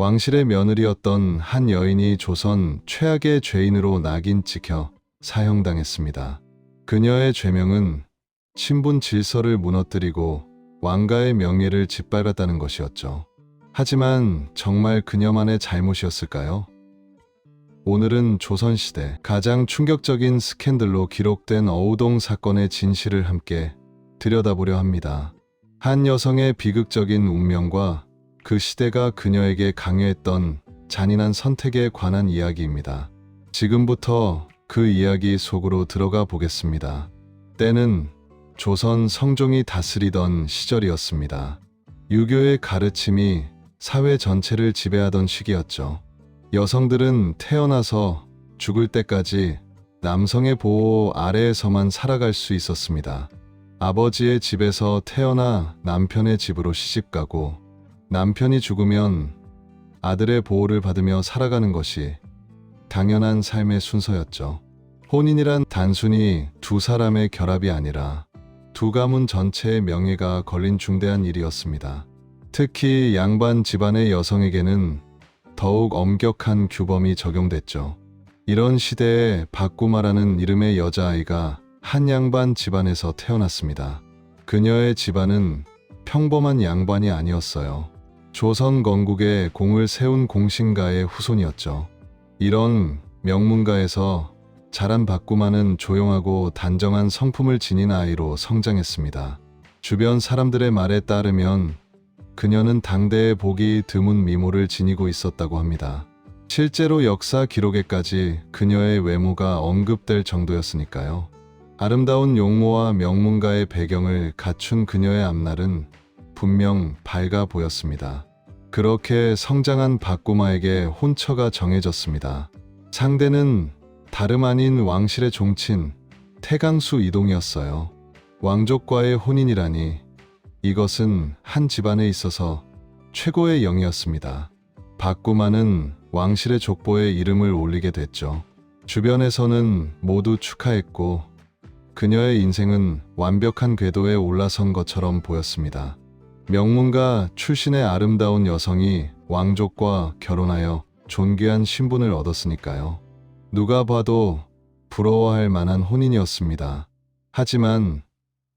왕실의 며느리였던 한 여인이 조선 최악의 죄인으로 낙인 찍혀 사형당했습니다. 그녀의 죄명은 신분 질서를 무너뜨리고 왕가의 명예를 짓밟았다는 것이었죠. 하지만 정말 그녀만의 잘못이었을까요? 오늘은 조선시대 가장 충격적인 스캔들로 기록된 어우동 사건의 진실을 함께 들여다보려 합니다. 한 여성의 비극적인 운명과 그 시대가 그녀에게 강요했던 잔인한 선택에 관한 이야기입니다. 지금부터 그 이야기 속으로 들어가 보겠습니다. 때는 조선 성종이 다스리던 시절이었습니다. 유교의 가르침이 사회 전체를 지배하던 시기였죠. 여성들은 태어나서 죽을 때까지 남성의 보호 아래에서만 살아갈 수 있었습니다. 아버지의 집에서 태어나 남편의 집으로 시집가고 남편이 죽으면 아들의 보호를 받으며 살아가는 것이 당연한 삶의 순서였죠. 혼인이란 단순히 두 사람의 결합이 아니라 두 가문 전체의 명예가 걸린 중대한 일이었습니다. 특히 양반 집안의 여성에게는 더욱 엄격한 규범이 적용됐죠. 이런 시대에 박구마라는 이름의 여자아이가 한 양반 집안에서 태어났습니다. 그녀의 집안은 평범한 양반이 아니었어요. 조선 건국에 공을 세운 공신가의 후손이었죠. 이런 명문가에서 자란 박구마는 조용하고 단정한 성품을 지닌 아이로 성장했습니다. 주변 사람들의 말에 따르면 그녀는 당대의 보기 드문 미모를 지니고 있었다고 합니다. 실제로 역사 기록에까지 그녀의 외모가 언급될 정도였으니까요. 아름다운 용모와 명문가의 배경을 갖춘 그녀의 앞날은 분명 밝아 보였습니다. 그렇게 성장한 박구마에게 혼처가 정해졌습니다. 상대는 다름 아닌 왕실의 종친 태강수 이동이었어요. 왕족과의 혼인이라니 이것은 한 집안에 있어서 최고의 영이었습니다. 박구마는 왕실의 족보에 이름을 올리게 됐죠. 주변에서는 모두 축하했고 그녀의 인생은 완벽한 궤도에 올라선 것처럼 보였습니다. 명문가 출신의 아름다운 여성이 왕족과 결혼하여 존귀한 신분을 얻었으니까요. 누가 봐도 부러워할 만한 혼인이었습니다. 하지만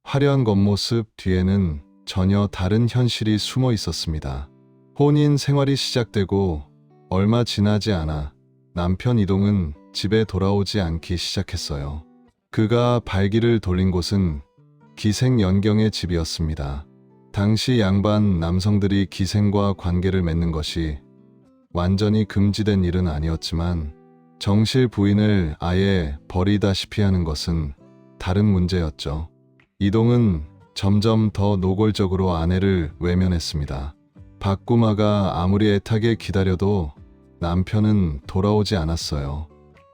화려한 겉모습 뒤에는 전혀 다른 현실이 숨어 있었습니다. 혼인 생활이 시작되고 얼마 지나지 않아 남편 이동은 집에 돌아오지 않기 시작했어요. 그가 발길을 돌린 곳은 기생연경의 집이었습니다. 당시 양반 남성들이 기생과 관계를 맺는 것이 완전히 금지된 일은 아니었지만 정실 부인을 아예 버리다시피 하는 것은 다른 문제였죠. 이동은 점점 더 노골적으로 아내를 외면했습니다. 박구마가 아무리 애타게 기다려도 남편은 돌아오지 않았어요.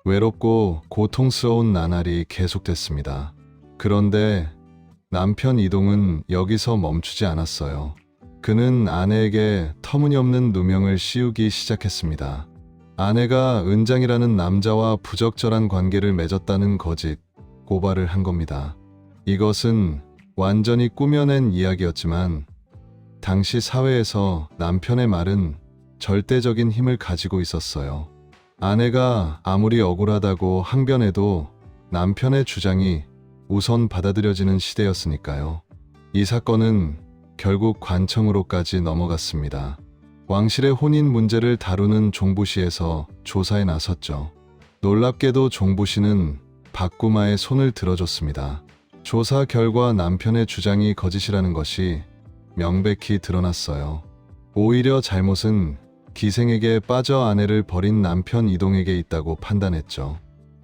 외롭고 고통스러운 나날이 계속됐습니다. 그런데 남편 이동은 여기서 멈추지 않았어요. 그는 아내에게 터무니없는 누명을 씌우기 시작했습니다. 아내가 은장이라는 남자와 부적절한 관계를 맺었다는 거짓 고발을 한 겁니다. 이것은 완전히 꾸며낸 이야기였지만 당시 사회에서 남편의 말은 절대적인 힘을 가지고 있었어요. 아내가 아무리 억울하다고 항변해도 남편의 주장이 우선 받아들여지는 시대였으니까요. 이 사건은 결국 관청으로까지 넘어갔습니다. 왕실의 혼인 문제를 다루는 종부시에서 조사에 나섰죠. 놀랍게도 종부시는 박구마의 손을 들어줬습니다. 조사 결과 남편의 주장이 거짓이라는 것이 명백히 드러났어요. 오히려 잘못은 기생에게 빠져 아내를 버린 남편 이동에게 있다고 판단했죠.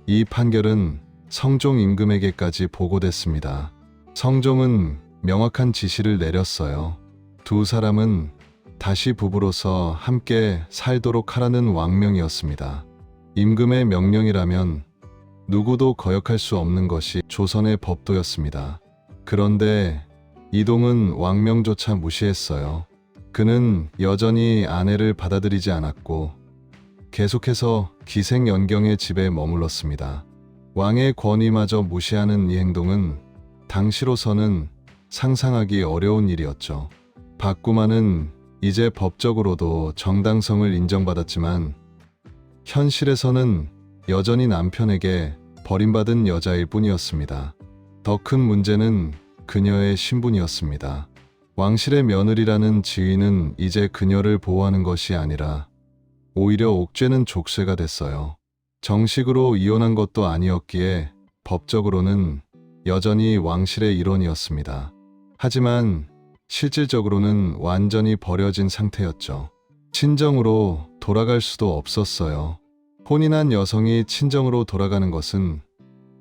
이 판결은 성종 임금에게까지 보고됐습니다. 성종은 명확한 지시를 내렸어요. 두 사람은 다시 부부로서 함께 살도록 하라는 왕명이었습니다. 임금의 명령이라면 누구도 거역할 수 없는 것이 조선의 법도였습니다. 그런데 이동은 왕명조차 무시했어요. 그는 여전히 아내를 받아들이지 않았고 계속해서 기생연경의 집에 머물렀습니다. 왕의 권위마저 무시하는 이 행동은 당시로서는 상상하기 어려운 일이었죠. 박구마는 이제 법적으로도 정당성을 인정받았지만 현실에서는 여전히 남편에게 버림받은 여자일 뿐이었습니다. 더 큰 문제는 그녀의 신분이었습니다. 왕실의 며느리라는 지위는 이제 그녀를 보호하는 것이 아니라 오히려 옥죄는 족쇄가 됐어요. 정식으로 이혼한 것도 아니었기에 법적으로는 여전히 왕실의 일원이었습니다. 하지만 실질적으로는 완전히 버려진 상태였죠. 친정으로 돌아갈 수도 없었어요. 혼인한 여성이 친정으로 돌아가는 것은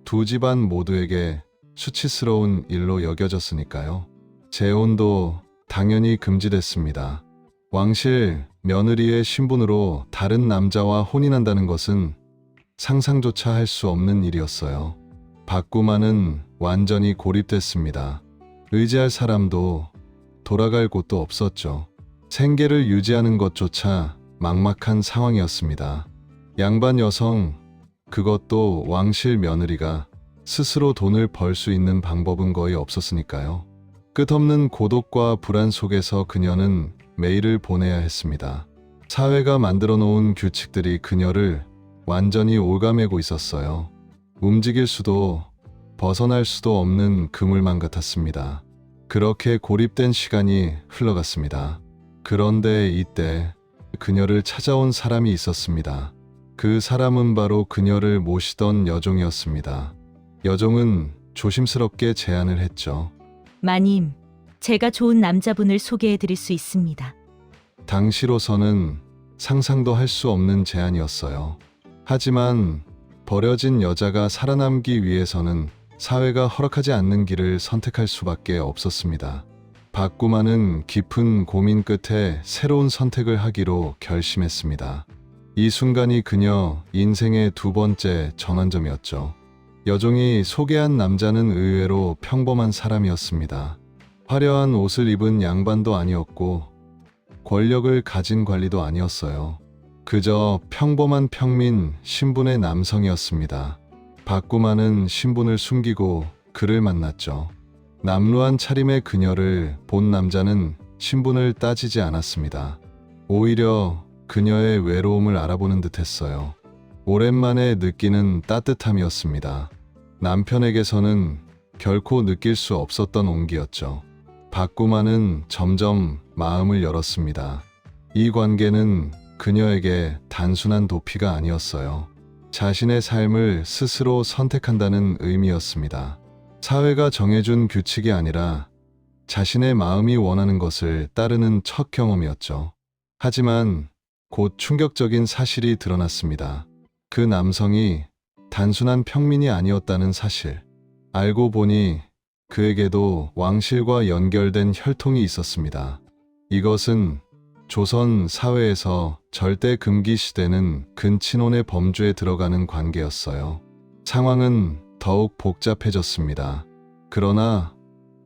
두 집안 모두에게 수치스러운 일로 여겨졌으니까요. 재혼도 당연히 금지됐습니다. 왕실 며느리의 신분으로 다른 남자와 혼인한다는 것은 상상조차 할 수 없는 일이었어요. 박구만은 완전히 고립됐습니다. 의지할 사람도 돌아갈 곳도 없었죠. 생계를 유지하는 것조차 막막한 상황이었습니다. 양반 여성, 그것도 왕실 며느리가 스스로 돈을 벌 수 있는 방법은 거의 없었으니까요. 끝없는 고독과 불안 속에서 그녀는 매일을 보내야 했습니다. 사회가 만들어 놓은 규칙들이 그녀를 완전히 올가매고 있었어요. 움직일 수도 벗어날 수도 없는 그물만 같았습니다. 그렇게 고립된 시간이 흘러갔습니다. 그런데 이때 그녀를 찾아온 사람이 있었습니다. 그 사람은 바로 그녀를 모시던 여종이었습니다. 여종은 조심스럽게 제안을 했죠. 마님, 제가 좋은 남자분을 소개해 드릴 수 있습니다. 당시로서는 상상도 할 수 없는 제안이었어요. 하지만 버려진 여자가 살아남기 위해서는 사회가 허락하지 않는 길을 선택할 수밖에 없었습니다. 박구만은 깊은 고민 끝에 새로운 선택을 하기로 결심했습니다. 이 순간이 그녀 인생의 두 번째 전환점이었죠. 여종이 소개한 남자는 의외로 평범한 사람이었습니다. 화려한 옷을 입은 양반도 아니었고 권력을 가진 관리도 아니었어요. 그저 평범한 평민 신분의 남성이었습니다. 박구만은 신분을 숨기고 그를 만났죠. 남루한 차림의 그녀를 본 남자는 신분을 따지지 않았습니다. 오히려 그녀의 외로움을 알아보는 듯 했어요. 오랜만에 느끼는 따뜻함이었습니다. 남편에게서는 결코 느낄 수 없었던 온기였죠. 박구만은 점점 마음을 열었습니다. 이 관계는 그녀에게 단순한 도피가 아니었어요. 자신의 삶을 스스로 선택한다는 의미였습니다. 사회가 정해준 규칙이 아니라 자신의 마음이 원하는 것을 따르는 첫 경험이었죠. 하지만 곧 충격적인 사실이 드러났습니다. 그 남성이 단순한 평민이 아니었다는 사실. 알고 보니 그에게도 왕실과 연결된 혈통이 있었습니다. 이것은 조선 사회에서 절대 금기 시대는 근친혼의 범주에 들어가는 관계였어요. 상황은 더욱 복잡해졌습니다. 그러나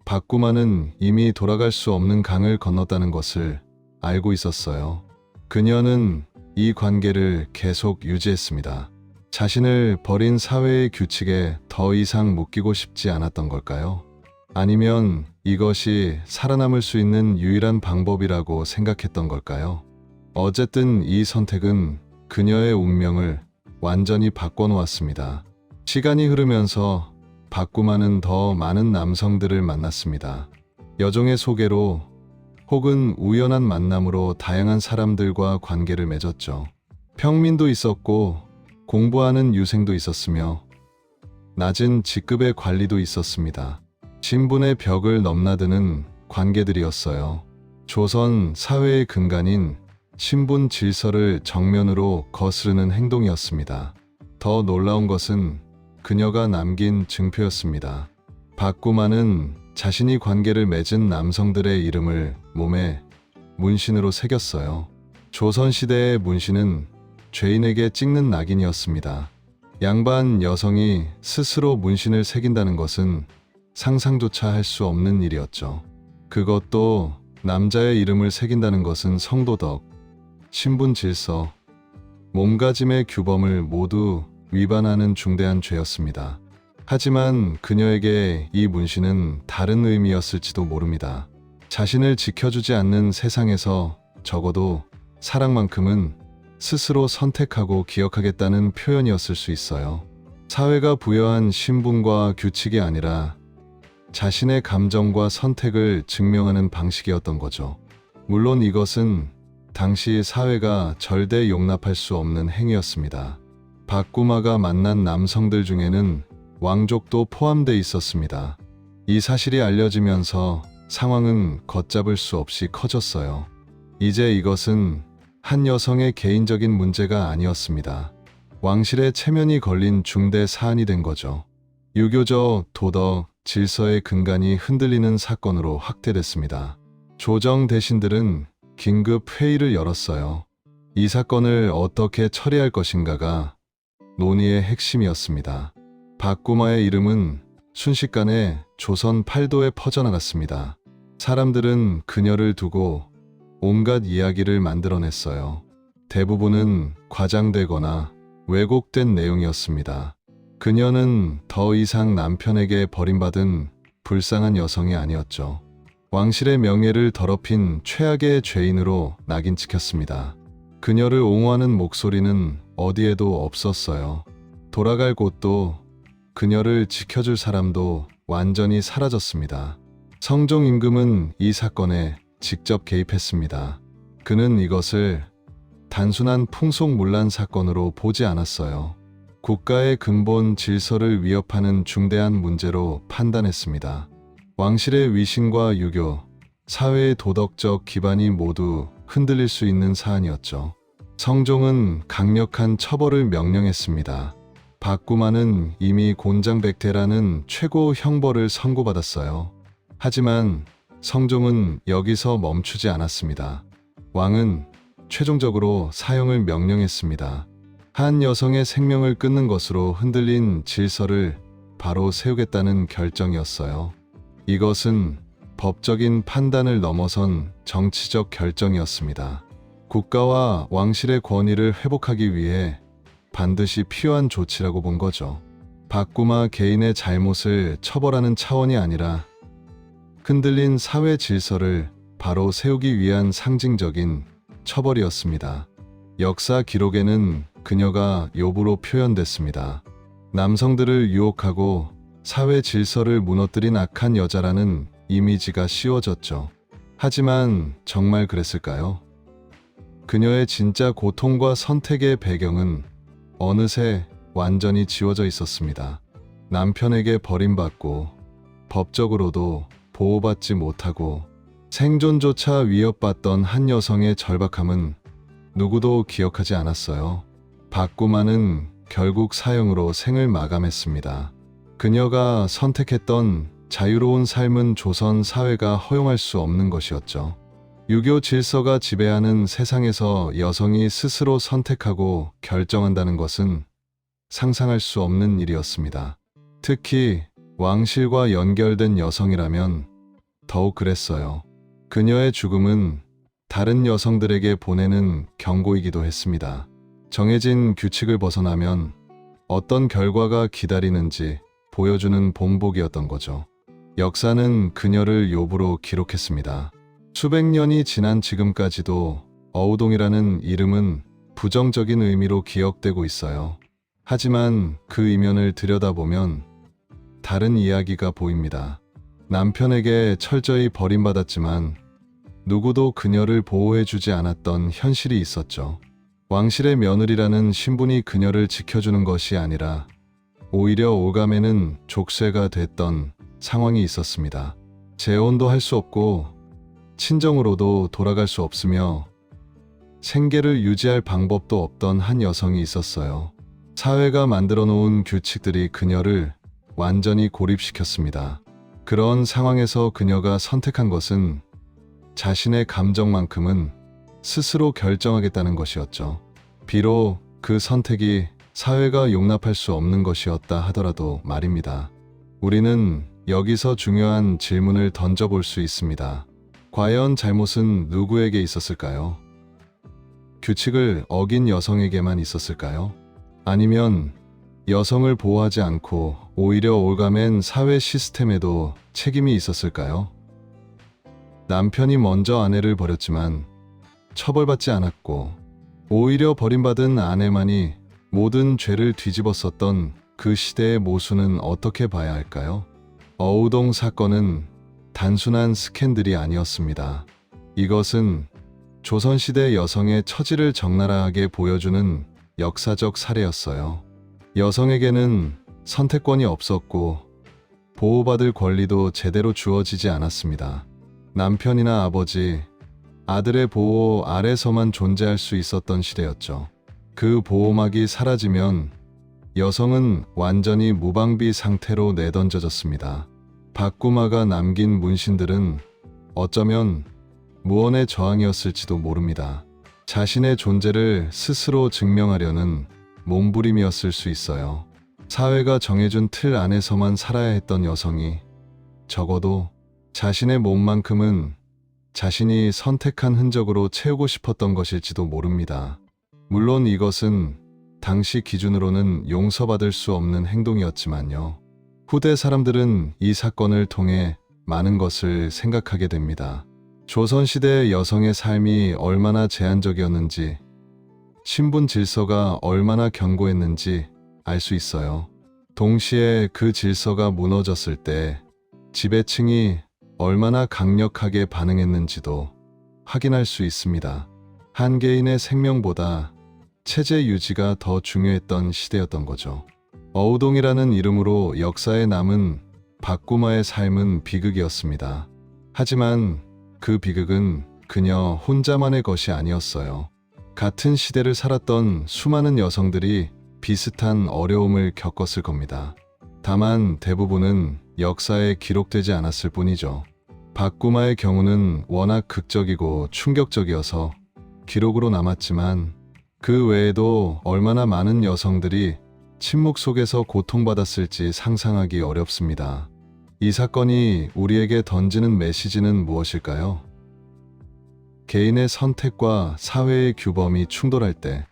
박구만은 이미 돌아갈 수 없는 강을 건넜다는 것을 알고 있었어요. 그녀는 이 관계를 계속 유지했습니다. 자신을 버린 사회의 규칙에 더 이상 묶이고 싶지 않았던 걸까요? 아니면 이것이 살아남을 수 있는 유일한 방법이라고 생각했던 걸까요? 어쨌든 이 선택은 그녀의 운명을 완전히 바꿔놓았습니다. 시간이 흐르면서 박구만은 더 많은 남성들을 만났습니다. 여종의 소개로 혹은 우연한 만남으로 다양한 사람들과 관계를 맺었죠. 평민도 있었고 공부하는 유생도 있었으며 낮은 직급의 관리도 있었습니다. 신분의 벽을 넘나드는 관계들이었어요. 조선 사회의 근간인 신분 질서를 정면으로 거스르는 행동이었습니다. 더 놀라운 것은 그녀가 남긴 증표였습니다. 박구만은 자신이 관계를 맺은 남성들의 이름을 몸에 문신으로 새겼어요. 조선시대의 문신은 죄인에게 찍는 낙인이었습니다. 양반 여성이 스스로 문신을 새긴다는 것은 상상조차 할 수 없는 일이었죠. 그것도 남자의 이름을 새긴다는 것은 성도덕, 신분 질서, 몸가짐의 규범을 모두 위반하는 중대한 죄였습니다. 하지만 그녀에게 이 문신은 다른 의미였을지도 모릅니다. 자신을 지켜주지 않는 세상에서 적어도 사랑만큼은 스스로 선택하고 기억하겠다는 표현이었을 수 있어요. 사회가 부여한 신분과 규칙이 아니라 자신의 감정과 선택을 증명하는 방식이었던 거죠. 물론 이것은 당시 사회가 절대 용납할 수 없는 행위였습니다. 박구마가 만난 남성들 중에는 왕족도 포함돼 있었습니다. 이 사실이 알려지면서 상황은 걷잡을 수 없이 커졌어요. 이제 이것은 한 여성의 개인적인 문제가 아니었습니다. 왕실의 체면이 걸린 중대 사안이 된 거죠. 유교적 도덕, 질서의 근간이 흔들리는 사건으로 확대됐습니다. 조정 대신들은 긴급 회의를 열었어요. 이 사건을 어떻게 처리할 것인가가 논의의 핵심이었습니다. 박구마의 이름은 순식간에 조선 팔도에 퍼져나갔습니다. 사람들은 그녀를 두고 온갖 이야기를 만들어냈어요. 대부분은 과장되거나 왜곡된 내용이었습니다. 그녀는 더 이상 남편에게 버림받은 불쌍한 여성이 아니었죠. 왕실의 명예를 더럽힌 최악의 죄인으로 낙인 찍혔습니다. 그녀를 옹호하는 목소리는 어디에도 없었어요. 돌아갈 곳도 그녀를 지켜줄 사람도 완전히 사라졌습니다. 성종 임금은 이 사건에 직접 개입했습니다. 그는 이것을 단순한 풍속문란 사건으로 보지 않았어요. 국가의 근본 질서를 위협하는 중대한 문제로 판단했습니다. 왕실의 위신과 유교, 사회의 도덕적 기반이 모두 흔들릴 수 있는 사안이었죠. 성종은 강력한 처벌을 명령했습니다. 박구만은 이미 곤장백태라는 최고 형벌을 선고받았어요. 하지만 성종은 여기서 멈추지 않았습니다. 왕은 최종적으로 사형을 명령했습니다. 한 여성의 생명을 끊는 것으로 흔들린 질서를 바로 세우겠다는 결정이었어요. 이것은 법적인 판단을 넘어선 정치적 결정이었습니다. 국가와 왕실의 권위를 회복하기 위해 반드시 필요한 조치라고 본 거죠. 박구마 개인의 잘못을 처벌하는 차원이 아니라 흔들린 사회 질서를 바로 세우기 위한 상징적인 처벌이었습니다. 역사 기록에는 그녀가 요부로 표현됐습니다. 남성들을 유혹하고 사회 질서를 무너뜨린 악한 여자라는 이미지가 씌워졌죠. 하지만 정말 그랬을까요? 그녀의 진짜 고통과 선택의 배경은 어느새 완전히 지워져 있었습니다. 남편에게 버림받고 법적으로도 보호받지 못하고 생존조차 위협받던 한 여성의 절박함은 누구도 기억하지 않았어요. 박구만은 결국 사형으로 생을 마감했습니다. 그녀가 선택했던 자유로운 삶은 조선 사회가 허용할 수 없는 것이었죠. 유교 질서가 지배하는 세상에서 여성이 스스로 선택하고 결정한다는 것은 상상할 수 없는 일이었습니다. 특히 왕실과 연결된 여성이라면 더욱 그랬어요. 그녀의 죽음은 다른 여성들에게 보내는 경고이기도 했습니다. 정해진 규칙을 벗어나면 어떤 결과가 기다리는지 보여주는 본보기였던 거죠. 역사는 그녀를 욥으로 기록했습니다. 수백 년이 지난 지금까지도 어우동이라는 이름은 부정적인 의미로 기억되고 있어요. 하지만 그 이면을 들여다보면 다른 이야기가 보입니다. 남편에게 철저히 버림받았지만 누구도 그녀를 보호해주지 않았던 현실이 있었죠. 왕실의 며느리라는 신분이 그녀를 지켜주는 것이 아니라 오히려 오감에는 족쇄가 됐던 상황이 있었습니다. 재혼도 할 수 없고 친정으로도 돌아갈 수 없으며 생계를 유지할 방법도 없던 한 여성이 있었어요. 사회가 만들어 놓은 규칙들이 그녀를 완전히 고립시켰습니다. 그런 상황에서 그녀가 선택한 것은 자신의 감정만큼은 스스로 결정하겠다는 것이었죠. 비록 그 선택이 사회가 용납할 수 없는 것이었다 하더라도 말입니다. 우리는 여기서 중요한 질문을 던져볼 수 있습니다. 과연 잘못은 누구에게 있었을까요? 규칙을 어긴 여성에게만 있었을까요? 아니면 여성을 보호하지 않고 오히려 올가맨 사회 시스템에도 책임이 있었을까요? 남편이 먼저 아내를 버렸지만 처벌받지 않았고 오히려 버림받은 아내만이 모든 죄를 뒤집었었던 그 시대의 모순은 어떻게 봐야 할까요? 어우동 사건은 단순한 스캔들이 아니었습니다. 이것은 조선시대 여성의 처지를 적나라하게 보여주는 역사적 사례였어요. 여성에게는 선택권이 없었고 보호받을 권리도 제대로 주어지지 않았습니다. 남편이나 아버지, 아들의 보호 아래서만 존재할 수 있었던 시대였죠. 그 보호막이 사라지면 여성은 완전히 무방비 상태로 내던져졌습니다. 박구마가 남긴 문신들은 어쩌면 무언의 저항이었을지도 모릅니다. 자신의 존재를 스스로 증명하려는 몸부림이었을 수 있어요. 사회가 정해준 틀 안에서만 살아야 했던 여성이 적어도 자신의 몸만큼은 자신이 선택한 흔적으로 채우고 싶었던 것일지도 모릅니다. 물론 이것은 당시 기준으로는 용서받을 수 없는 행동이었지만요. 후대 사람들은 이 사건을 통해 많은 것을 생각하게 됩니다. 조선시대 여성의 삶이 얼마나 제한적이었는지, 신분 질서가 얼마나 견고했는지 알 수 있어요. 동시에 그 질서가 무너졌을 때 지배층이 얼마나 강력하게 반응했는지도 확인할 수 있습니다. 한 개인의 생명보다 체제 유지가 더 중요했던 시대였던 거죠. 어우동이라는 이름으로 역사에 남은 박구마의 삶은 비극이었습니다. 하지만 그 비극은 그녀 혼자만의 것이 아니었어요. 같은 시대를 살았던 수많은 여성들이 비슷한 어려움을 겪었을 겁니다. 다만 대부분은 역사에 기록되지 않았을 뿐이죠. 박구마의 경우는 워낙 극적이고 충격적이어서 기록으로 남았지만 그 외에도 얼마나 많은 여성들이 침묵 속에서 고통받았을지 상상하기 어렵습니다. 이 사건이 우리에게 던지는 메시지는 무엇일까요? 개인의 선택과 사회의 규범이 충돌할 때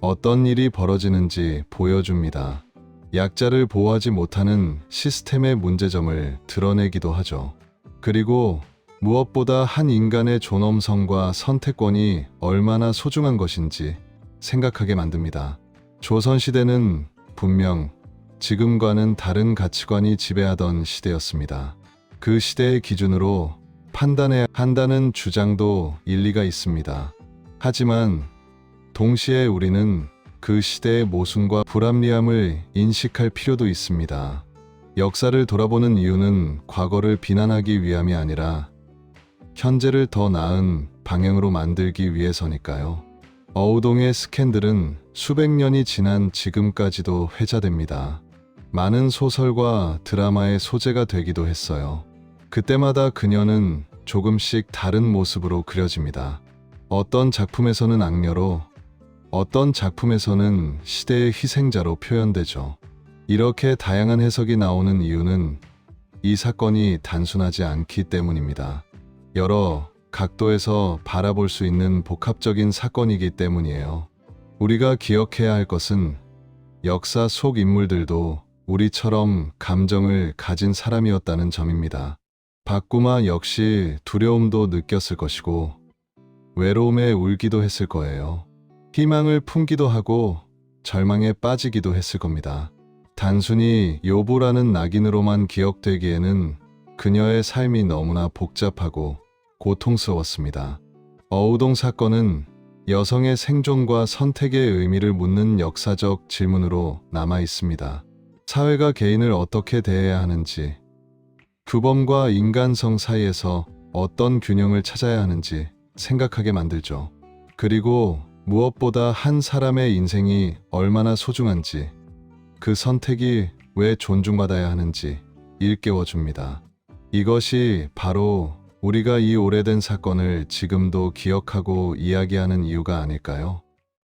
어떤 일이 벌어지는지 보여줍니다. 약자를 보호하지 못하는 시스템의 문제점을 드러내기도 하죠. 그리고 무엇보다 한 인간의 존엄성과 선택권이 얼마나 소중한 것인지 생각하게 만듭니다. 조선시대는 분명 지금과는 다른 가치관이 지배하던 시대였습니다. 그 시대의 기준으로 판단해야 한다는 주장도 일리가 있습니다. 하지만 동시에 우리는 그 시대의 모순과 불합리함을 인식할 필요도 있습니다. 역사를 돌아보는 이유는 과거를 비난하기 위함이 아니라 현재를 더 나은 방향으로 만들기 위해서니까요. 어우동의 스캔들은 수백 년이 지난 지금까지도 회자됩니다. 많은 소설과 드라마의 소재가 되기도 했어요. 그때마다 그녀는 조금씩 다른 모습으로 그려집니다. 어떤 작품에서는 악녀로, 어떤 작품에서는 시대의 희생자로 표현되죠. 이렇게 다양한 해석이 나오는 이유는 이 사건이 단순하지 않기 때문입니다. 여러 각도에서 바라볼 수 있는 복합적인 사건이기 때문이에요. 우리가 기억해야 할 것은 역사 속 인물들도 우리처럼 감정을 가진 사람이었다는 점입니다. 박구마 역시 두려움도 느꼈을 것이고 외로움에 울기도 했을 거예요. 희망을 품기도 하고 절망에 빠지기도 했을 겁니다. 단순히 요보라는 낙인으로만 기억되기에는 그녀의 삶이 너무나 복잡하고 고통스러웠습니다. 어우동 사건은 여성의 생존과 선택의 의미를 묻는 역사적 질문으로 남아 있습니다. 사회가 개인을 어떻게 대해야 하는지, 규범과 인간성 사이에서 어떤 균형을 찾아야 하는지 생각하게 만들죠. 그리고 무엇보다 한 사람의 인생이 얼마나 소중한지, 그 선택이 왜 존중받아야 하는지 일깨워 줍니다. 이것이 바로 우리가 이 오래된 사건을 지금도 기억하고 이야기하는 이유가 아닐까요?